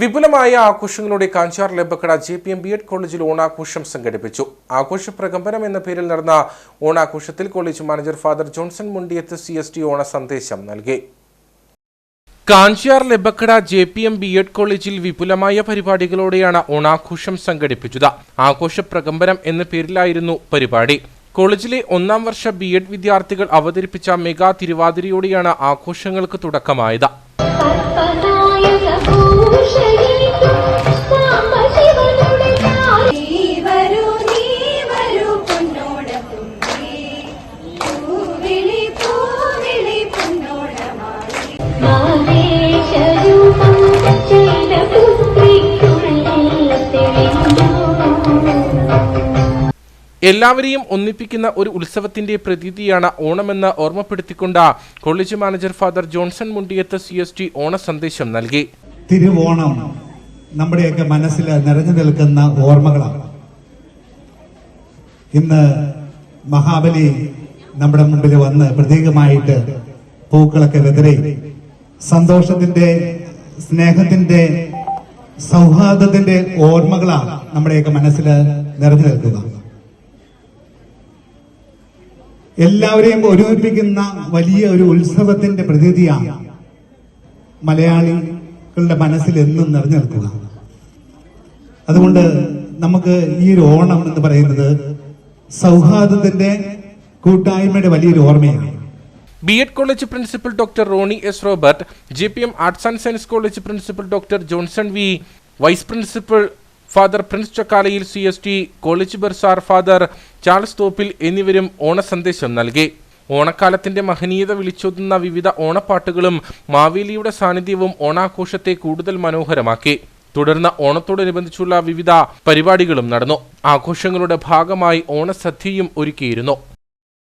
വിപുലമായ ആഘോഷങ്ങളുടെ Kanchiyar Labbakkada J P M B Ed കോളേജിൽ ഓണാഘോഷം സംഘടിപ്പിച്ചു. ആഘോഷ പ്രകമ്പനം എന്ന പേരിൽ നടന്ന ഓണാഘോഷത്തിൽ college manager father Johnson Mundiyath C S T ഓണ സന്ദേശം നൽകി. Kanchiyar Labbakkada J P M B Ed കോളേജിൽ വിപുലമായ പരിപാടികളോടെയാണ് ഓണാഘോഷം സംഘടിപ്പിച്ചത്. ആഘോഷ പ്രകമ്പനം എന്ന പേരിലായിരുന്നു പരിപാടി. കോളേജിലെ ഒന്നാം വർഷ ബി എഡ് വിദ്യാർത്ഥികൾ അവതരിപ്പിച്ച മെഗാ തിരുവാതിരയോടെയാണ് ആഘോഷങ്ങൾക്ക് തുടക്കമായത്. Jesus, cheirinho. എല്ലാവരെയും ഒന്നിപ്പിക്കുന്ന ഒരു ഉത്സവത്തിന്റെ പ്രതീതിയാണ് ഓണമെന്ന് ഓർമ്മപ്പെടുത്തിക്കൊണ്ട് college manager father Johnson Mundiyath C S T ഓണ സന്ദേശം നൽകി. തിരുവോണം നമ്മുടെയൊക്കെ മനസ്സിൽ നിറഞ്ഞു നിൽക്കുന്ന ഓർമ്മകളാണ്. ഇന്ന് മഹാബലി നമ്മുടെ മുമ്പിൽ വന്ന് പ്രത്യേകമായിട്ട് പൂക്കളൊക്കെ വെതിരെ സന്തോഷത്തിന്റെ സ്നേഹത്തിന്റെ സൗഹാർദ്ദത്തിന്റെ ഓർമ്മകളാണ് നമ്മുടെയൊക്കെ മനസ്സിൽ നിറഞ്ഞു നിൽക്കുക. എല്ലാവരെയും ഒരുമിപ്പിക്കുന്ന വലിയ ഒരു ഉത്സവത്തിന്റെ പ്രതിനിധിയാണ് മലയാളികളുടെ മനസ്സിൽ എന്നും നിറഞ്ഞു നിൽക്കുക. അതുകൊണ്ട് നമുക്ക് ഈ ഒരു ഓണം എന്ന് പറയുന്നത് സൗഹാർദ്ദത്തിന്റെ കൂട്ടായ്മയുടെ വലിയൊരു ഓർമ്മയാണ്. B Ed college principal doctor Ronnie S Robert J P M arts and science college principal doctor Johnson V vice principal father Prince Chakkalayil C S T college bursar father Charles Thoppil എന്നിവരും ഓണസന്ദേശം നൽകി. ഓണക്കാലത്തിന്റെ മഹനീയത വിളിച്ചോതുന്ന വിവിധ ഓണപ്പാട്ടുകളും മാവേലിയുടെ സാന്നിധ്യവും ഓണാഘോഷത്തെ കൂടുതൽ മനോഹരമാക്കി. തുടർന്ന് ഓണത്തോടനുബന്ധിച്ചുള്ള വിവിധ പരിപാടികളും നടന്നു. ആഘോഷങ്ങളുടെ ഭാഗമായി ഓണസദ്യയും ഒരുക്കിയിരുന്നു.